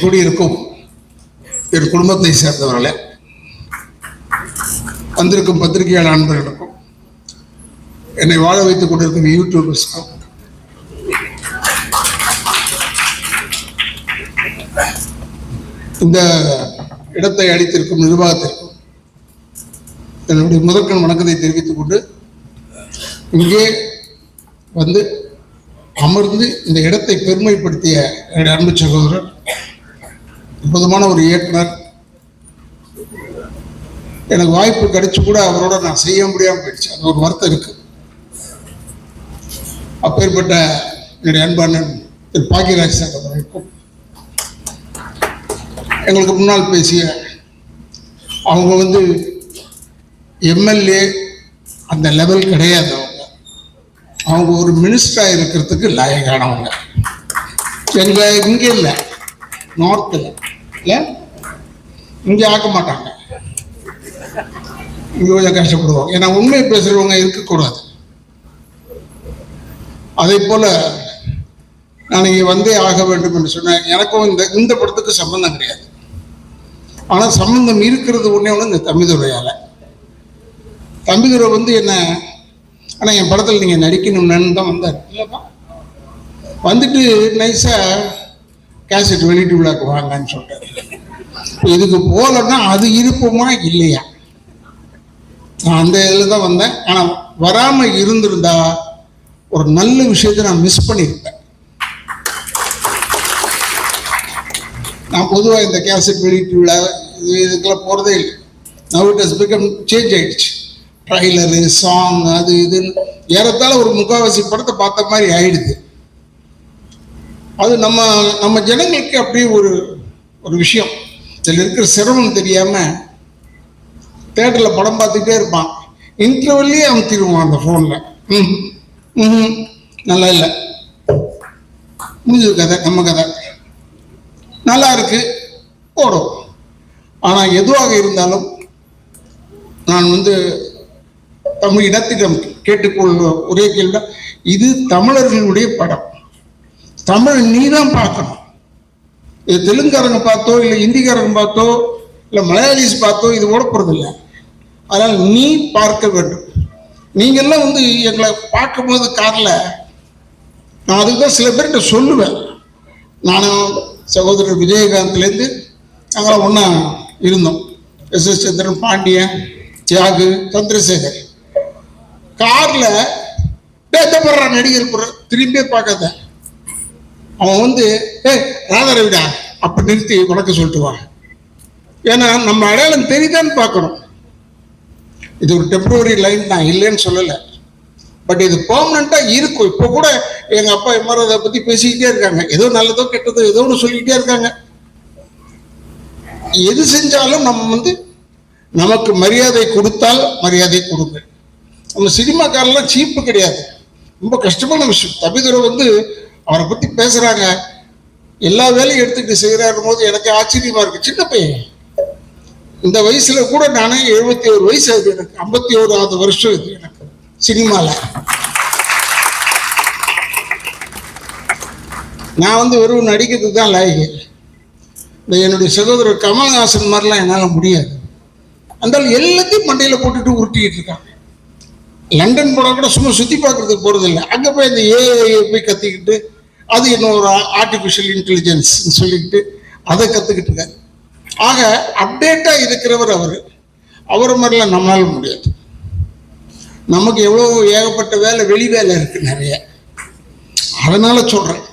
கூடியிருக்கும். என் குடும்பத்தை சேர்ந்தவர்களே வந்திருக்கும் பத்திரிகையாளர் நண்பர்களுக்கும் என்னை வாழ வைத்துக் கொண்டிருக்கும் யூடியூபர்ஸ்க்கும் இந்த இடத்தை அளித்திருக்கும் நிர்வாகத்திற்கும் என்னுடைய முதற்கண் வணக்கத்தை தெரிவித்துக் கொண்டு இங்கே வந்து அமர்ந்து இந்த இடத்தை பெருமைப்படுத்திய என்னுடைய அன்பு சகோதரர் அற்புதமான ஒரு இயக்குனர். எனக்கு வாய்ப்பு கிடைச்சு கூட அவரோட நான் செய்ய முடியாமல் போயிடுச்சு. அது ஒரு வருத்தம் இருக்கு. அப்பேற்பட்ட என்னுடைய அன்பானன் திரு பாக்கியராஜ் சார் அவர்களுக்கும் எங்களுக்கு முன்னால் பேசிய அவங்க வந்து எம்எல்ஏ அந்த லெவல் கிடையாது அவங்க. அவங்க ஒரு மினிஸ்டராக இருக்கிறதுக்கு லாயக்கானவங்க. எங்க இங்கே இல்லை நார்த்தில் ஏன்? இங்கே ஆக்க மாட்டாங்க. இங்கே கொஞ்சம் கஷ்டப்படுவாங்க. ஏன்னா உண்மை பேசுகிறவங்க இருக்கக்கூடாது. அதே போல நான் இங்கே வந்தே ஆக வேண்டும் என்று சொன்னேன். எனக்கும் இந்த இந்த படத்துக்கு சம்பந்தம் கிடையாது. ஆனால் சம்பந்தம் இருக்கிறது ஒன்றே ஒன்று இந்த தம்பிதுரையால் தம்பிதுரை வந்து என்ன ஆனால் என் படத்தில் நீங்கள் நடிக்கணும்னு தான் வந்தார். இல்லைப்பா வந்துட்டு நைஸாக கேசட் வெளியிட்டு விழாக்கு வாங்கன்னு சொல்லிட்டாரு. இதுக்கு போகலன்னா அது இருப்போமா இல்லையா? நான் அந்த இதில் தான் வந்தேன். ஆனால் வராமல் இருந்திருந்தா ஒரு நல்ல விஷயத்தை நான் மிஸ் பண்ணியிருப்பேன் நான் பொதுவாக இந்த கேசட் வெளியீட்டு விழா இது இதுக்கெல்லாம் போகிறதே இல்லை. Now it has become change ஆயிடுச்சு. ட்ரைலரு சாங் அது இதுன்னு ஏறத்தாழ ஒரு முக்காவாசி படத்தை பார்த்த மாதிரி ஆயிடுது. அது நம்ம நம்ம ஜனங்களுக்கு அப்படியே ஒரு ஒரு விஷயம். சில இருக்கிற சிரமம் தெரியாமல் தேட்டரில் படம் பார்த்துக்கிட்டே இருப்பான். இன்ட்ரவல்லே அவன் திருவான் அந்த ஃபோனில் ம் ம் நல்லா இல்லை. முடிஞ்சது கதை நம்ம கதை. நல்லா இருக்கு. ஓடும் ஆனால் எதுவாக இருந்தாலும் நான் வந்து தமிழ் இடத்திடம் கேட்டுக்கொள்ள ஒரே கேள்வி இது தமிழர்களுடைய படம். தமிழ் நீ தான் பார்க்கணும். இது தெலுங்காரங்க பார்த்தோ இல்லை இந்திக்காரங்க பார்த்தோ இல்லை மலையாளிஸ் பார்த்தோ இது ஓட இல்லை அதனால் நீ பார்க்க வேண்டும். நீங்கள்லாம் வந்து எங்களை பார்க்கும்போது காரில் நான் அதுக்கு தான் சில பேர்கிட்ட சொல்லுவேன். நானும் சகோதரர் விஜயகாந்த்லேருந்து நாங்களாம் ஒன்றா இருந்தோம். S S Chandran Pandian Thiagu Chandrasekhar. காரில் பேத்தப்படுற நடிகர் திரும்பியே பார்க்காத. அவன் வந்து ஏய் ராதாரவிடா அப்ப நிறுத்தி வணக்கம் சொல்லிட்டு வா. ஏன்னா நம்ம அடையாளம் தெரியுதான்னு பார்க்கணும். இது ஒரு டெம்பரரி லைன் தான் இல்லைன்னு சொல்லலை. பட் இது பெர்மனண்டா இருக்கும். இப்போ கூட எங்க அப்பா எம்ஆர் அதை பத்தி பேசிக்கிட்டே இருக்காங்க. ஏதோ நல்லதோ கெட்டதோ ஏதோ ஒன்று சொல்லிக்கிட்டே இருக்காங்க. எது செஞ்சாலும் நம்ம வந்து நமக்கு மரியாதை கொடுத்தால் மரியாதை கொடுங்க. நம்ம சினிமாக்காரெல்லாம் சீப்பு கிடையாது. ரொம்ப கஷ்டமான விஷயம் தபிதுரை வந்து அவரை பத்தி பேசுறாங்க. எல்லா வேலையும் எடுத்துக்கிட்டு செய்யறாரு போது எனக்கு ஆச்சரியமா இருக்கு. சின்ன பையன். இந்த வயசுல கூட நானே எழுபத்தி ஒரு வயசு ஆகுது எனக்கு. ஐம்பத்தி ஓராவது வருஷம் இது எனக்கு சினிமால. நான் வந்து வெறும் நடிக்கிறது தான் லாயக்கு இந்த என்னுடைய சகோதரர் கமல்ஹாசன் மாதிரிலாம் என்னால் முடியாது. அந்த எல்லாத்தையும் மண்டையில் போட்டுட்டு உருட்டிக்கிட்டு இருக்காங்க. லண்டன் போனால் கூட சும்மா சுற்றி பார்க்கறதுக்கு போகிறதில்ல அங்கே போய் இந்த ஏஐ போய் கற்றுக்கிட்டு அது இன்னொரு ஆர்டிஃபிஷியல் இன்டெலிஜென்ஸ் சொல்லிக்கிட்டு அதை கற்றுக்கிட்டு இருக்காரு. ஆக அப்டேட்டாக இருக்கிறவர் அவர். அவரை மாதிரிலாம் நம்மளால முடியாது. நமக்கு எவ்வளோ ஏகப்பட்ட வேலை வெளி வேலை இருக்குது நிறைய. அதனால் சொல்கிறேன்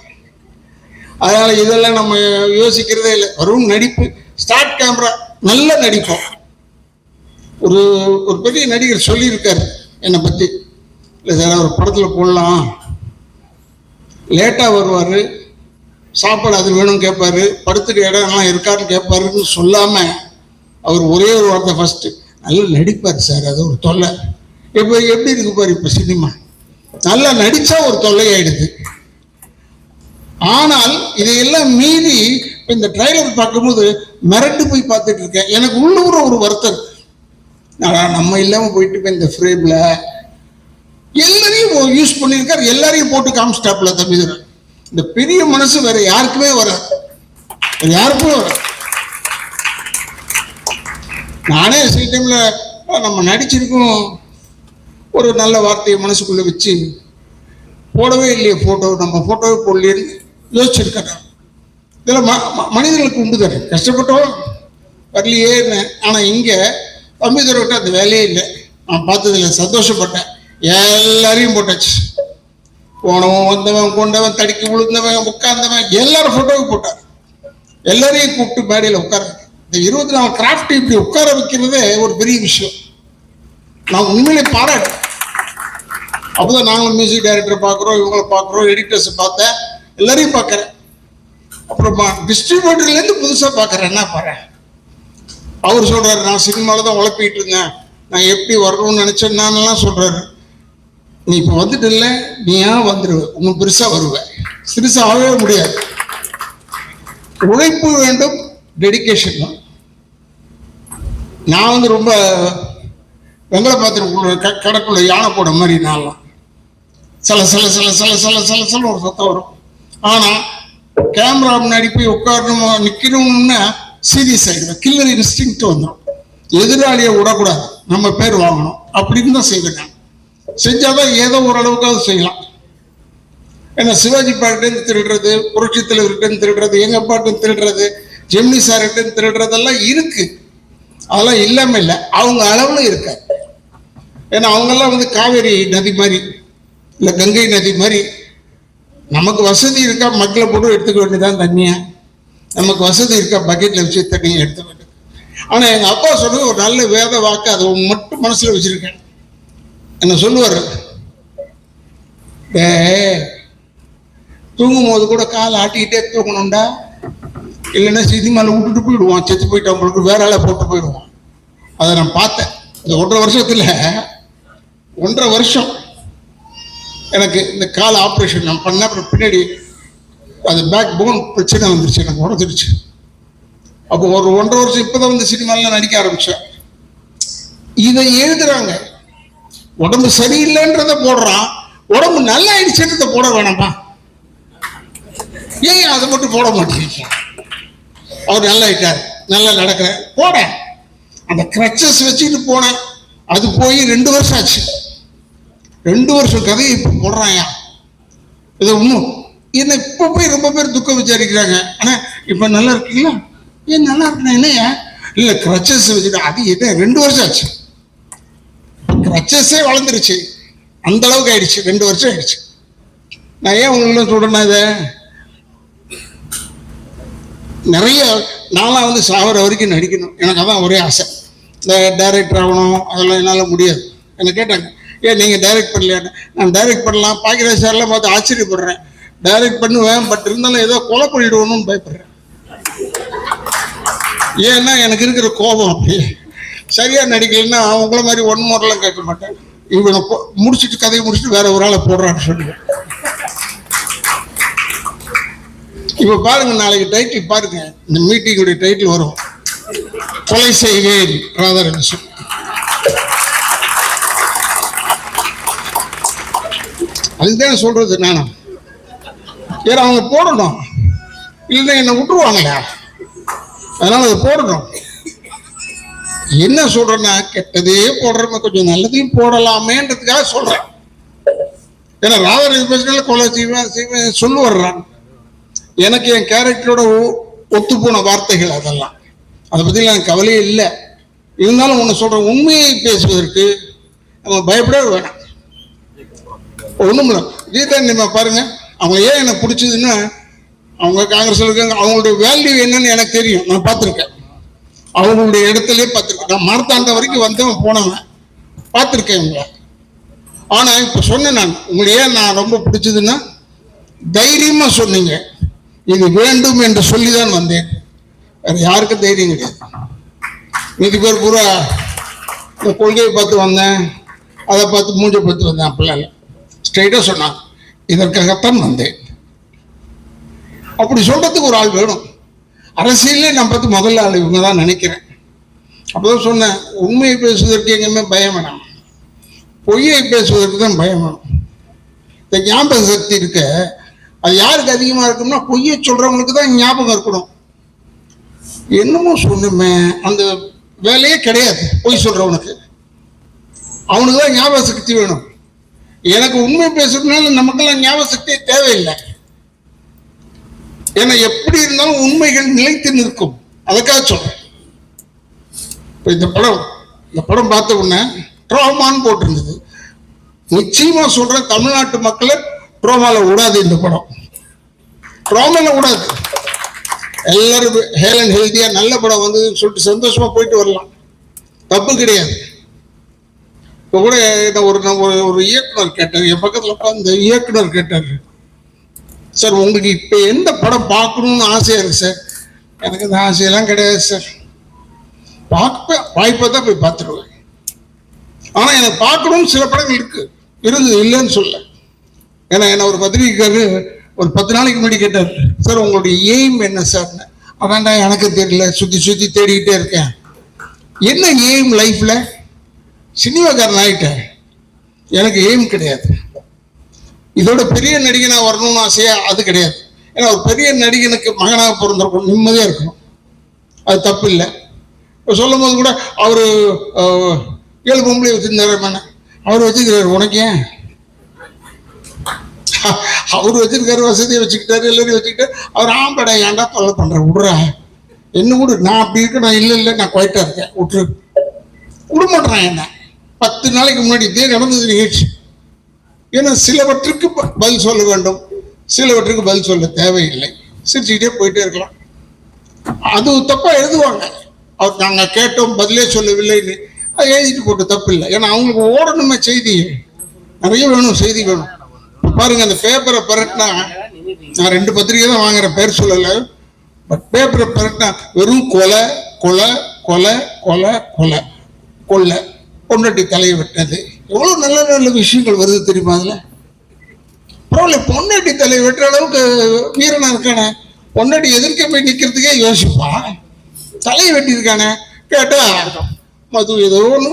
அதனால் இதெல்லாம் நம்ம யோசிக்கிறதே இல்லை. வரும் நடிப்பு. ஸ்டார்ட் கேமரா நல்ல நடிப்போம். ஒரு ஒரு பெரிய நடிகர் சொல்லியிருக்காரு என்னை பற்றி இல்லை சார் அவர் படத்தில் போடலாம். லேட்டாக வருவார். சாப்பாடு அது வேணும் கேட்பாரு படுத்துட்டு இடம்லாம் இருக்காருன்னு கேட்பாருன்னு சொல்லாமல் அவர் ஒரே ஒரு வார்த்தை ஃபஸ்ட்டு நல்லா நடிப்பார் சார் அது ஒரு தொல்லை. இப்போ எப்படி இருக்கு பாரு இப்போ சினிமா. நல்லா நடித்தா ஒரு தொல்லையாயிடுது. ஆனால் இதையெல்லாம் மீறி இப்போ இந்த ட்ரைலர் பார்க்கும்போது மிரண்டு போய் பார்த்துட்டு இருக்கேன். எனக்கு உள்ளூர ஒரு வருத்தம். நம்ம இல்லாமல் போயிட்டு இப்போ இந்த ஃப்ரேமில் எல்லாரையும் யூஸ் பண்ணியிருக்காரு. எல்லாரையும் போட்டு காமிச்சிட்டாப்ல தம்பிதுரை இந்த பெரிய மனசு வேற யாருக்குமே வராது. வேற யாருக்குமே வராது. நானே சில டைம்ல நம்ம நடிச்சிருக்கோம். ஒரு நல்ல வார்த்தையை மனசுக்குள்ள வச்சு போடவே இல்லையே போட்டோ நம்ம போட்டோவே போடலையேன்னு யோசிச்சிருக்கேன் இதில் ம- ம- மனிதர்களுக்கு உண்டு தானே. கஷ்டப்பட்டோம் வரலையேன்னு. ஆனால் இங்கே தம்பிதுரை விட்டு அந்த வேலையே இல்லை. நான் பார்த்ததுல சந்தோஷப்பட்டேன். எல்லாரையும் போட்டாச்சு. போனவன் வந்தவன் கொண்டவன் தடுக்கி விழுந்தவன் உட்கார்ந்தவன் எல்லாரும் ஃபோட்டோவும் போட்டார் எல்லாரையும் கூப்பிட்டு மேடையில் உட்கார இந்த இருபத்தி நாலு கிராஃப்ட் இப்படி உட்கார வைக்கிறதே ஒரு பெரிய விஷயம். நான் உண்மையிலே பாராட்டேன் அப்போதான் நாங்களும் மியூசிக் டைரக்டரை பார்க்குறோம் இவங்களை பார்க்குறோம் எடிட்டர்ஸ் பார்த்தேன் எல்லாரையும் பார்க்குறேன். அப்புறமா டிஸ்ட்ரிபியூட்டர்லேருந்து புதுசாக பார்க்குறேன் என்ன பாரு. அவர் சொல்கிறாரு நான் சினிமாவில் தான் உழப்பிட்டு இருந்தேன். நான் எப்படி வரணும்னு நினச்சேன் நான்லாம் சொல்கிறாரு நீ இப்போ வந்துட்டு இல்லை நீ ஏன் வந்துடுவ உங்களுக்கு பெருசாக வருவ. சிறுசாக ஆகவே முடியாது. உழைப்பு வேண்டும் டெடிகேஷன் தான். நான் வந்து ரொம்ப வெங்கலை பாத்திரம் க கடக்குள்ள யானை போட மாதிரி நான்லாம். சில சில சில சில சில சில சில ஒரு சத்தம் வரும். ஆனால் கேமரா முன்னாடி போய் உட்காரணுமா நிற்கணும்னா சீரியஸ் ஆகிடுவேன் கில்லர் இன்ஸ்டிங்க்ட் வந்துடும் எதிராளியை விடக்கூடாது. நம்ம பேர் வாங்கணும். அப்படின்னு தான் செய்வேன் நான். செஞ்சாதான் ஏதோ ஓரளவுக்காவது செய்யலாம். ஏன்னா சிவாஜி பாட்டுன்னு திருடுறது புரட்சி தலைவர்கிட்ட திருடுறது எங்க பாட்டு திருடுறது ஜெமினி சார்கிட்ட திருடுறதெல்லாம் இருக்கு. அதெல்லாம் இல்லாம இல்லை அவங்க அளவுல இருக்காது. ஏன்னா அவங்கெல்லாம் வந்து காவேரி நதி மாதிரி இல்லை கங்கை நதி மாதிரி நமக்கு வசதி இருக்கா மக்களை போட்டு எடுத்துக்க வேண்டியதான் தண்ணியை? நமக்கு வசதி இருக்கா பக்கெட்ல வச்சு தண்ணியை எடுத்துக்க வேண்டியது. ஆனால் எங்கள் அப்பா சொன்னது ஒரு நல்ல வேத வாக்கு அதை மட்டும் மனசில் வச்சிருக்கேன். என்ன சொல்லுவார்? டேய் தூங்கும் போது கூட காலை ஆட்டிக்கிட்டே தூங்கணும்டா. இல்லைன்னா சினிமாவில் விட்டுட்டு போயிடுவான். செத்து போயிட்டு அவங்களுக்கு வேற ஆளை போட்டு போயிடுவான். அதை நான் பார்த்தேன். இந்த ஒன்றரை வருஷத்தில் ஒன்றரை வருஷம் எனக்கு இந்த கால் ஆப்ரேஷன் நான் பண்ண அப்புறம் பின்னாடி அது பேக் போன் பிரச்சனை வந்துருச்சு எனக்கு உடஞ்சிருச்சு. அப்போ ஒரு ஒன்றரை வருஷம் இப்போதான் வந்து சினிமாலாம் நடிக்க ஆரம்பித்தேன் இதை எழுதுறாங்க. உடம்பு சரியில்லைன்றத போடுறான். உடம்பு நல்லா ஆயிடுச்சுன்றத போட வேணாமா ஏன் அதை மட்டும் போட மாட்டேங்க அவர் நல்லா ஆயிட்டார் நல்லா நடக்கிற போட. அந்த கிரச்சஸ் வச்சுட்டு போனேன். அது போய் ரெண்டு வருஷம் ஆச்சு. ரெண்டு வருஷம் கதையை இப்போ போடுறாயா? இது ஒன்றும் என்ன இப்போ போய் ரொம்ப பேர் துக்கம் விசாரிக்கிறாங்க. ஆனால் இப்போ நல்லா இருக்கீங்களா? ஏன் நல்லா இருக்கணும் என்னையா இல்லை கிரச்சஸ் வச்சுட்டு அது என்ன? ரெண்டு வருஷம் ஆச்சு. கிரச்சஸே வளர்ந்துருச்சு. அந்த அளவுக்கு ஆயிடுச்சு. ரெண்டு வருஷம் ஆயிடுச்சு. நான் ஏன் உங்களுக்கு சொல்றேன்னா இதை? நிறைய நான்லாம் வந்து சாகிற வரைக்கும் நடிக்கணும். எனக்கு அதான் ஒரே ஆசை. இந்த டைரக்டர் ஆகணும். அதெல்லாம் என்னால் முடியாது. என்னை கேட்டாங்க ஏன் நீங்கள் டைரக்ட் பண்ணலையான்னு நான் டைரக்ட் பண்ணலாம். பாக்கிற சார்லாம் பார்த்து ஆச்சரியப்படுறேன். டைரக்ட் பண்ணுவேன். பட் இருந்தாலும் ஏதோ கொலை பண்ணிடுவோணும்னு பயப்படுறேன். ஏன்னா எனக்கு இருக்கிற கோபம் அப்படியே. சரியாக நடிக்கலைன்னா அவங்கள மாதிரி ஒன் மோரெல்லாம் கேட்க மாட்டேன். இவனை போ- முடிச்சிட்டு கதையை முடிச்சுட்டு வேற ஒரு ஆளை போடுறான்னு சொல்லுவேன். இப்ப பாருங்க நாளைக்கு டைட்டில் பாருங்க. இந்த மீட்டிங்குடைய டைட்டில் வரும். கொலை செய்வேன் ராதாரவிசன். அதுதான் சொல்றது நானும் ஏன்னா அவங்க போடணும். இல்லைன்னா என்னை விட்டுருவாங்களா. அதனால அதை போடணும். என்ன சொல்றேன்னா கெட்டதே போடுறமே கொஞ்சம் நல்லதையும் போடலாமேன்றதுக்காக சொல்றேன். ஏன்னா ராதாரவி பேசுனால கொலை செய்வேன் செய்வேன் சொல்லு வர்றான். எனக்கு என் கேரக்டரோட ஒத்து போன வார்த்தைகள் அதெல்லாம். அதை பற்றி எனக்கு கவலையே இல்லை. இருந்தாலும் ஒன்று சொல்கிறேன் உண்மையை பேசுவதற்கு நம்ம பயப்படவே வேணாம். ஒன்றும் இல்லை. கீதா நம்ம பாருங்க அவங்க ஏன் எனக்கு பிடிச்சதுன்னா அவங்க காங்கிரஸில் இருக்காங்க அவங்களுடைய வேல்யூ என்னன்னு எனக்கு தெரியும். நான் பார்த்துருக்கேன். அவங்களுடைய இடத்துலயே பார்த்துருக்கேன். நான் மார்த்தாண்ட வரைக்கும் வந்தவன் போனவன். பார்த்துருக்கேன் இவங்களை ஆனால் இப்போ சொன்னேன் நான். உங்களை ஏன் நான் ரொம்ப பிடிச்சதுன்னா தைரியமாக சொன்னீங்க. இது வேண்டும் என்று சொல்லி தான் வந்தேன். வேறு யாருக்கும் தைரியம் கிடையாது. மீதி பேர் பூரா இந்த கொள்கையை பார்த்து வந்தேன். அதை பார்த்து மூஞ்ச பார்த்து வந்தேன். அப்படிலாம் ஸ்ட்ரெயிட்டாக ஸ்ட்ரைட்டாக சொன்னான். இதற்காகத்தான் வந்தேன். அப்படி சொல்கிறதுக்கு ஒரு ஆள் வேணும். அரசியலே நான் பார்த்து முதல்ல ஆள் இவங்க தான் நினைக்கிறேன். அப்போதான் சொன்னேன் உண்மையை பேசுவதற்கு எங்கேயுமே பயம் வேணாம். பொய்யை பேசுவதற்கு தான் பயம் வேணும். இந்த ஞாபக சக்தி இருக்க. அது யாருக்கு அதிகமாக இருக்கும்னா பொய்யை சொல்கிறவங்களுக்கு தான் ஞாபகம் இருக்கணும். என்னமோ சொன்னுமே அந்த வேலையே கிடையாது பொய் சொல்கிறவனுக்கு அவனுக்கு தான் ஞாபக சக்தி வேணும். எனக்கு உண்மை பேசுறதுனால நமக்கெல்லாம் ஞாபக சக்தியே தேவையில்லை. ஏன்னா எப்படி இருந்தாலும் உண்மைகள் நிலைத்து நிற்கும். அதுக்காக சொல்றேன். இந்த படம் இந்த படம் பார்த்த உடனே ட்ரோமான்னு போட்டிருந்தது. நிச்சயமா சொல்றேன் தமிழ்நாட்டு மக்களை ட்ரோமால விடாது இந்த படம். ட்ரோமால விடாது. எல்லாரும் ஹேல் அண்ட் ஹெல்த்தியா நல்ல படம் வந்து சொல்லிட்டு சந்தோஷமா போயிட்டு வரலாம். தப்பு கிடையாது. இப்போ கூட ஒரு நம்ம ஒரு ஒரு இயக்குனர் கேட்டார். என் பக்கத்தில் உட்காந்து இயக்குனர் கேட்டார். சார் உங்களுக்கு இப்போ எந்த படம் பார்க்கணும்னு ஆசையா இருக்கு சார் எனக்கு இந்த ஆசையெல்லாம் கிடையாது சார் பார்ப்பேன் வாய்ப்பை தான் போய் பார்த்துருவேன் ஆனா எனக்கு பார்க்கணும்னு சில படங்கள் இருக்கு. இருந்தது இல்லைன்னு சொல்ல ஏன்னா என்ன ஒரு பத்திரிகைக்காரு ஒரு பத்து நாளைக்கு முன்னாடி கேட்டார் சார் உங்களுடைய எய்ம் என்ன சார் அதான்டா எனக்கு தெரியல. சுத்தி சுத்தி தேடிக்கிட்டே இருக்கேன். என்ன எய்ம் லைஃப்ல சினிமாக்காரன் ஆயிட்டேன். எனக்கு எய்ம் கிடையாது. இதோட பெரிய நடிகனா வரணும்னு ஆசையா? அது கிடையாது. ஏன்னா ஒரு பெரிய நடிகனுக்கு மகனாக பிறந்திருக்கும் நிம்மதியா இருக்கணும். அது தப்பு இல்லை இப்போ சொல்லும் போது கூட அவர் ஏழு பொம்பளை வச்சிருந்தாரு அவர் வச்சுக்கிறாரு உனக்கு ஏன்? அவர் வச்சிருக்காரு வசதியை வச்சுக்கிட்டாரு எல்லாரையும் வச்சுக்கிட்டாரு. அவர் ஆம்படா ஏன்டா தொல்லை பண்ற? விடுறா. என்ன விடு? நான் அப்படி இருக்க நான் இல்லை இல்லை நான் குவைட்டா இருக்கேன். விட்டுரு. விட மாட்டேறான் என்ன? பத்து நாளைக்கு முன்னாடி இதே நடந்தது நிகழ்ச்சி. ஏன்னா சிலவற்றுக்கு பதில் சொல்ல வேண்டும். சிலவற்றுக்கு பதில் சொல்ல தேவையில்லை. சிரிச்சுக்கிட்டே போயிட்டே இருக்கலாம். அது தப்பா எழுதுவாங்க. அவர் நாங்கள் கேட்டோம் பதிலே சொல்லவில்லைன்னு. அது எழுதிட்டு போட்டு தப்பு இல்லை ஏன்னா அவங்களுக்கு ஓடணுமே செய்தி. நிறைய வேணும் செய்தி வேணும். பாருங்க அந்த பேப்பரை பரட்டினா நான் ரெண்டு பத்திரிக்கை தான் வாங்குற பேர் சொல்லலை. பட் பேப்பரை பரட்டினா வெறும் கொலை கொலை கொலை கொலை கொலை. கொள்ளை பொண்டாட்டி தலையை விட்டது எவ்வளோ நல்ல நல்ல விஷயங்கள் வருது தெரியுமா அதில்? பரவாயில்ல பொன்னடி தலையை வெட்டுற அளவுக்கு வீரனாக இருக்கானே. பொன்னடி எதிர்க்க போய் நிற்கிறதுக்கே யோசிப்பான் தலையை வெட்டியிருக்கானே. கேட்டா மது ஏதோ ஒன்று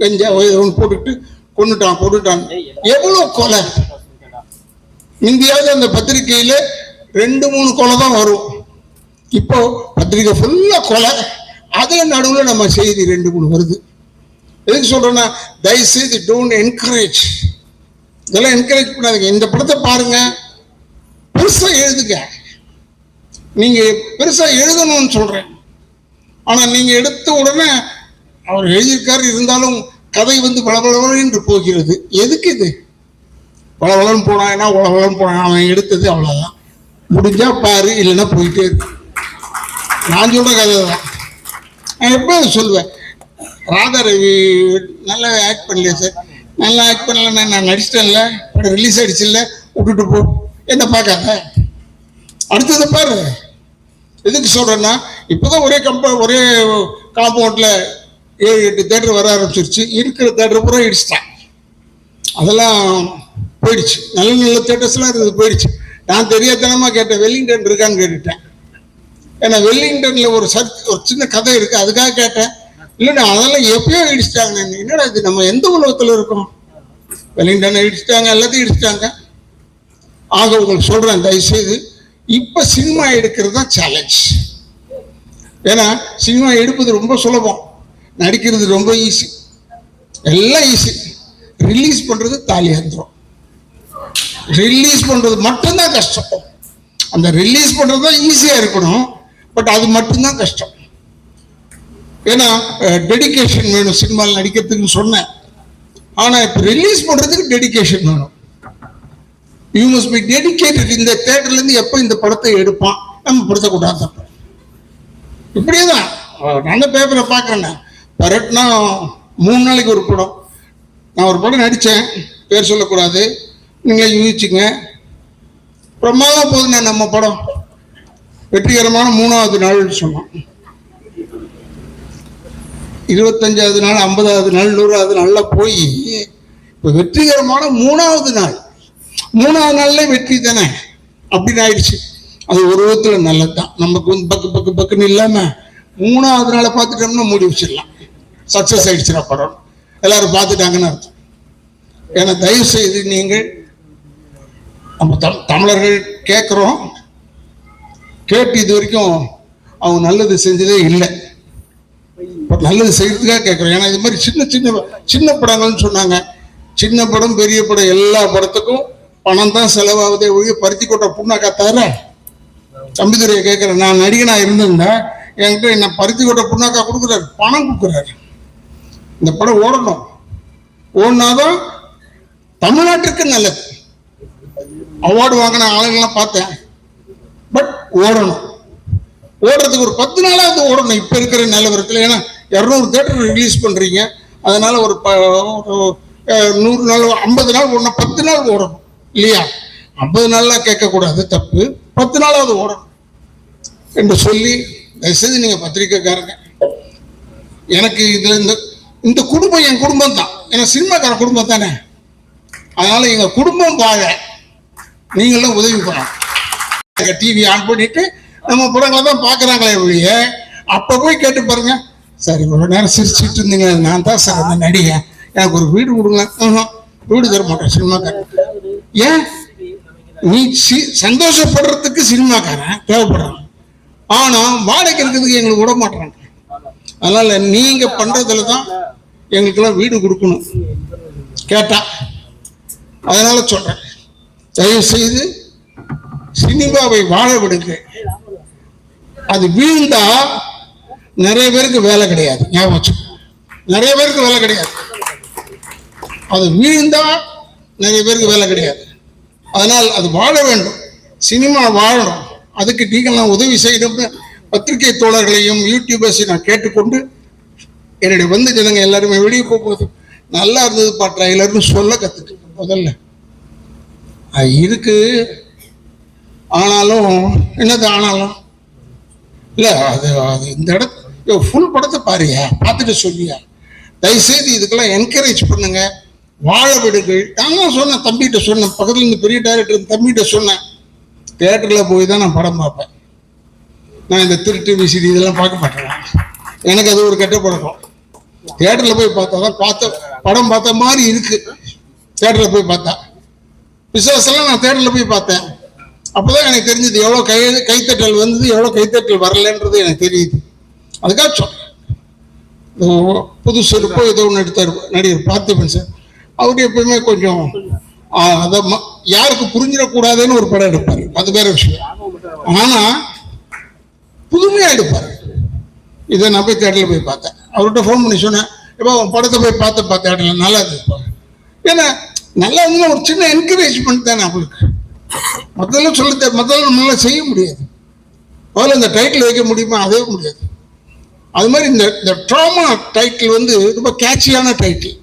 கஞ்சா ஏதோ ஒன்று போட்டுக்கிட்டு கொண்டுட்டான் போட்டுட்டான். எவ்வளோ கொலை? முந்தியாவது அந்த பத்திரிகையில் ரெண்டு மூணு கொலை தான் வரும். இப்போ பத்திரிக்கை ஃபுல்லாக கொலை. அதே நடுவில் நம்ம செய்தி ரெண்டு மூணு வருது. எதுக்கு சொல்றேன்னா தயவுசெய்து டோன்ட் என்கரேஜ் இதெல்லாம் என்கரேஜ் பண்ணாதீங்க. இந்த படத்தை பாருங்க. பெருசாக எழுதுங்க. நீங்கள் பெருசாக எழுதணும்னு சொல்கிறேன் ஆனால் நீங்கள் எடுத்த உடனே அவர் எழுதியிருக்காரு. இருந்தாலும் கதை வந்து பளபளபள என்று போகிறது. எதுக்கு இது? பளபளன்னு போனான்னா உலகம் போனான் அவன் எடுத்தது அவ்வளோதான் முடிஞ்சா பாரு இல்லைன்னா போயிட்டே இருக்கு நான் சொல்கிற கதை தான் நான் எப்போ சொல்லுவேன் ராதா ரவி நல்லா ஆக்ட் பண்ணலையே சார் நல்லா ஆக்ட் பண்ணலன்னா நான் நடிச்சிட்டேன்ல படம் ரிலீஸ் ஆயிடுச்சுல்ல விட்டுட்டு போ. என்ன பார்க்காத? அடுத்ததை பாரு. எதுக்கு சொல்றேன்னா இப்போதான் ஒரே கம்ப ஒரே காம்பவுண்டில் ஏழு எட்டு தேட்டர் வர ஆரம்பிச்சிருச்சு. இருக்கிற தேட்டர் பூரா இடிச்சிட்டான் அதெல்லாம் போயிடுச்சு. நல்ல நல்ல தேட்டர்ஸ்லாம் இருந்தது போயிடுச்சு. நான் தெரியாதனமாக கேட்டேன் வெல்லிங்டன் இருக்கான்னு கேட்டுட்டேன். ஏன்னா வெல்லிங்டனில் ஒரு சர்ச் ஒரு சின்ன கதை இருக்குது அதுக்காக கேட்டேன். இல்லைடா அதெல்லாம் எப்பயோ இடிச்சிட்டாங்க என்னடா இது? நம்ம எந்த உலகத்தில் இருக்கோம்? வெல்லிங்டன் இடிச்சிட்டாங்க எல்லாத்தையும் இடிச்சிட்டாங்க. ஆக உங்களுக்கு சொல்கிறேன் தயவுசெய்து. இப்போ சினிமா எடுக்கிறது தான் சேலஞ்ச் ஏன்னா சினிமா எடுப்பது ரொம்ப சுலபம். நடிக்கிறது ரொம்ப ஈஸி எல்லாம் ஈஸி ரிலீஸ் பண்ணுறது தாலியாந்திரம் ரிலீஸ் பண்ணுறது மட்டும்தான் கஷ்டம். அந்த ரிலீஸ் பண்ணுறது தான் ஈஸியாக இருக்கணும். பட் அது மட்டும்தான் கஷ்டம். ஏன்னா டெடிகேஷன் வேணும் சினிமாவில் நடிக்கிறதுக்குன்னு சொன்னேன். ஆனால் இப்போ ரிலீஸ் பண்ணுறதுக்கு டெடிகேஷன் வேணும். யூ மஸ்ட் பி டெடிக்கேட்டட் இந்த தேட்டர்லேருந்து எப்போ இந்த படத்தை எடுப்பான்? நம்ம படுத்தக்கூடாது இப்படியே தான் நல்ல பேப்பரை பார்க்குறேண்ணே பரட்னா மூணு நாளைக்கு ஒரு படம். நான் ஒரு படம் நடித்தேன் பேர் சொல்லக்கூடாது. நீங்கள் யூகிச்சுங்க பிரமாதம் போகுதுண்ணே நம்ம படம். வெற்றிகரமான மூணாவது நாள்னு சொன்னோம். இருபத்தஞ்சாவது நாள் ஐம்பதாவது நாள் நூறாவது நாளில் போய் இப்போ வெற்றிகரமான மூணாவது நாள். மூணாவது நாள்ல வெற்றி தானே? அப்படின்னு ஆயிடுச்சு. அது ஒரு விதத்தில் நல்லது தான் நமக்கு வந்து பக்கு பக்கு பக்குன்னு இல்லாமல் மூணாவது நாளை பார்த்துட்டோம்னா மூடி வச்சிடலாம். சக்ஸஸ் ஆயிடுச்சுடா படம் எல்லாரும் பார்த்துட்டாங்கன்னு அர்த்தம். ஏன்னா தயவு செய்து நீங்கள் நம்ம தம் தமிழர்கள் கேட்குறோம். கேட்டு இது வரைக்கும் அவங்க நல்லது செஞ்சதே இல்லை. நல்லது செய்யறதுக்காக கேட்குறோம் ஏன்னா இது மாதிரி சின்ன சின்ன சின்ன படங்கள்னு சொன்னாங்க. சின்ன படம் பெரிய படம் எல்லா படத்துக்கும் பணம் தான் செலவாகுதே ஒழிய பருத்தி கொட்ட புண்ணாக்கா தவிர தம்பிதுரையை கேட்குறேன் நான் நடிகனா இருந்திருந்தேன் என்கிட்ட என்ன பருத்தி கொட்ட புண்ணாக்கா கொடுக்குறாரு. பணம் கொடுக்குறாரு. இந்த படம் ஓடணும். ஓடினாதான் தமிழ்நாட்டிற்கு நல்லது. அவார்டு வாங்கின ஆளுங்கள்லாம் பார்த்தேன். பட் ஓடணும். ஓடுறதுக்கு ஒரு பத்து நாளாவது ஓடணும். இப்போ இருக்கிற நிலவரத்தில் ஏன்னா இரநூறு தேட்டர் ரிலீஸ் பண்ணுறீங்க அதனால் ஒரு ப ஒரு, நூறு நாள் ஐம்பது நாள் ஓடணும் பத்து நாள் ஓடணும். இல்லையா? ஐம்பது நாள்லாம் கேட்கக்கூடாது. தப்பு. பத்து நாளாவது ஓடணும். என்று சொல்லி தயவுசெய்து நீங்கள் பத்திரிக்கைக்காரங்க. எனக்கு இதில் இந்த இந்த குடும்பம் என் குடும்பம் தான். ஏன்னா சினிமாக்கார குடும்பம் தானே. அதனால் எங்கள் குடும்பம் வாழ நீங்களும் உதவி பண்ணணும். டிவி ஆன் பண்ணிட்டு நம்ம படங்களை தான் பார்க்குறாங்களே ஒழிய அப்போ போய் கேட்டு பாருங்க. சார் இவ்வளோ நேரம் சிரிச்சுட்டு இருந்தீங்க. நான் தான் சார் அந்த நடிகன் எனக்கு ஒரு வீடு கொடுங்க. வீடு தர மாட்டேன் சினிமாக்காரன். ஏன்? நீ சி சந்தோஷப்படுறதுக்கு சினிமாக்காரன் தேவைப்படுறான். ஆனால் வாடகை இருக்கிறதுக்கு எங்களுக்கு விட மாட்டாங்க அதனால நீங்க பண்றதுல தான் எங்களுக்கெல்லாம் வீடு கொடுக்கணும். கேட்டா. அதனால சொல்றேன். தயவு செய்து சினிமாவை வாழ விடுங்க. அது வீழ்ந்தா நிறைய பேருக்கு வேலை கிடையாது. ஞாபகம் நிறைய பேருக்கு வேலை கிடையாது. அது வீழ்ந்தா நிறைய பேருக்கு வேலை கிடையாது. அதனால் அது வாழ வேண்டும். சினிமா வாழணும். அதுக்கு நீங்கள்லாம் உதவி செய்யணும்னு பத்திரிகை தோழர்களையும் யூடியூபர்ஸையும் நான் கேட்டுக்கொண்டு என்னுடைய வந்து ஜனங்க எல்லாருமே வெளியே போகும்போது நல்லா இருந்ததுப்பா ட்ரைலர்னு சொல்ல கற்றுட்டு முதல்ல. அது இருக்கு. ஆனாலும் என்னது ஆனாலும் இல்லை அது அது இந்த இடத்து ஃபுல் படத்தை பாருயா பார்த்துட்டு சொல்லியா தயவுசெய்து இதுக்கெல்லாம் என்கரேஜ் பண்ணுங்க. வாழ விடுங்கள். நான் சொன்னேன் தம்பிகிட்ட சொன்னேன். பக்கத்துல இருந்து பெரிய டேரக்டர் தம்பிகிட்ட சொன்னேன். தேட்டரில் போய் தான் நான் படம் பார்ப்பேன். நான் இந்த திருட்டு விசிடி இதெல்லாம் பார்க்க மாட்டேன். எனக்கு அது ஒரு கெட்ட பழக்கம். தேட்டரில் போய் பார்த்தா தான் பார்த்த படம் பார்த்த மாதிரி இருக்கு. தேட்டரில் போய் பார்த்தா. விசுவாசெல்லாம் நான் தேட்டரில் போய் பார்த்தேன். அப்போதான் எனக்கு தெரிஞ்சது எவ்வளோ கை கைத்தட்டல் வந்தது எவ்வளோ கைத்தட்டல் வரலன்றது எனக்கு தெரியுது. அதுக்காக சொல்றேன் புது செருப்போ ஏதோ ஒன்று எடுத்தார் நடிகர் பார்த்திபன் சார். அவர் எப்பயுமே கொஞ்சம் அதை யாருக்கு புரிஞ்சிடக்கூடாதுன்னு ஒரு படம் எடுப்பார் அது வேற விஷயம் ஆனால் புதுமையாக எடுப்பார். இதை நான் போய் தேட்டரில் போய் பார்த்தேன். அவர்கிட்ட ஃபோன் பண்ணி சொன்னேன் இப்போ உன் படத்தை போய் பார்த்து பார்த்து நல்லா இருந்துப்பா ஏன்னா நல்லா இருந்தால் ஒரு சின்ன என்கரேஜ்மெண்ட் தானே அவங்களுக்கு முதல்ல சொல்ல முதல்ல நம்மளால் செய்ய முடியாது. முதல்ல இந்த டைட்டில் வைக்க முடியுமா? அதே முடியாது. அது மாதிரி இந்த இந்த ட்ராமா டைட்டில் வந்து ரொம்ப கேட்சியான டைட்டில்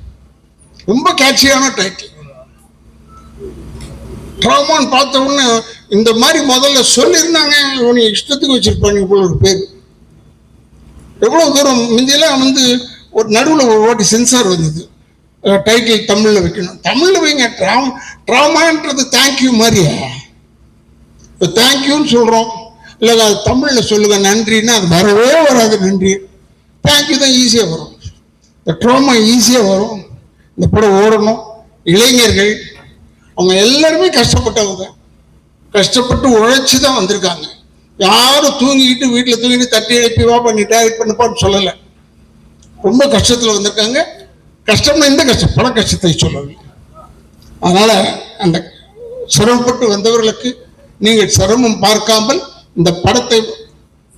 ரொம்ப கேட்சியான டைட்டில் ட்ராமான்னு பார்த்த உடனே இந்த மாதிரி முதல்ல சொல்லியிருந்தாங்க. இவனை இஷ்டத்துக்கு வச்சிருப்பாங்க இவ்வளோ ஒரு பேர். எவ்வளோ தூரம் முந்தியெல்லாம் வந்து ஒரு நடுவில் ஒரு வாட்டி சென்சார் வந்தது. டைட்டில் தமிழில் வைக்கணும். தமிழில் வைங்க. ட்ராமா ட்ராமான்றது தேங்க்யூ மாதிரியா? இப்போ தேங்க்யூன்னு சொல்கிறோம் இல்லை அது தமிழில் சொல்லுங்க நன்றின்னா அது வரவே வராது நன்றி. தேங்க்யூ தான் ஈஸியாக வரும். இந்த ட்ரோமா ஈஸியாக வரும். இந்த படம் ஓடணும். இளைஞர்கள் அவங்க எல்லாருமே கஷ்டப்பட்டவங்க. கஷ்டப்பட்டு உழைச்சி தான் வந்திருக்காங்க. யாரும் தூங்கிக்கிட்டு வீட்டில் தூங்கிட்டு தட்டி எழுப்பிவா பண்ணிட்டா இது பண்ணப்பான்னு சொல்லலை. ரொம்ப கஷ்டத்தில் வந்திருக்காங்க. கஷ்டம்னா இந்த கஷ்டம் பல கஷ்டத்தை சொல்லவில்லை. அதனால் அந்த சிரமப்பட்டு வந்தவர்களுக்கு நீங்கள் சிரமம் பார்க்காமல் இந்த படத்தை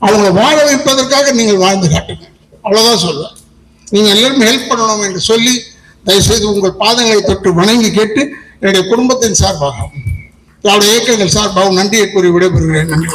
அவங்க வாழ வைப்பதற்காக நீங்கள் வாழ்ந்து காட்டுங்க. அவ்வளவுதான் சொல்லுவேன். நீங்கள் எல்லாரும் ஹெல்ப் பண்ணணும் என்று சொல்லி தயவுசெய்து உங்கள் பாதங்களை தொட்டு வணங்கி கேட்டு என்னுடைய குடும்பத்தின் சார்பாக அவருடைய இயக்கங்கள் சார்பாகவும் நன்றியை கூறி விடைபெறுகிறேன். நன்றி.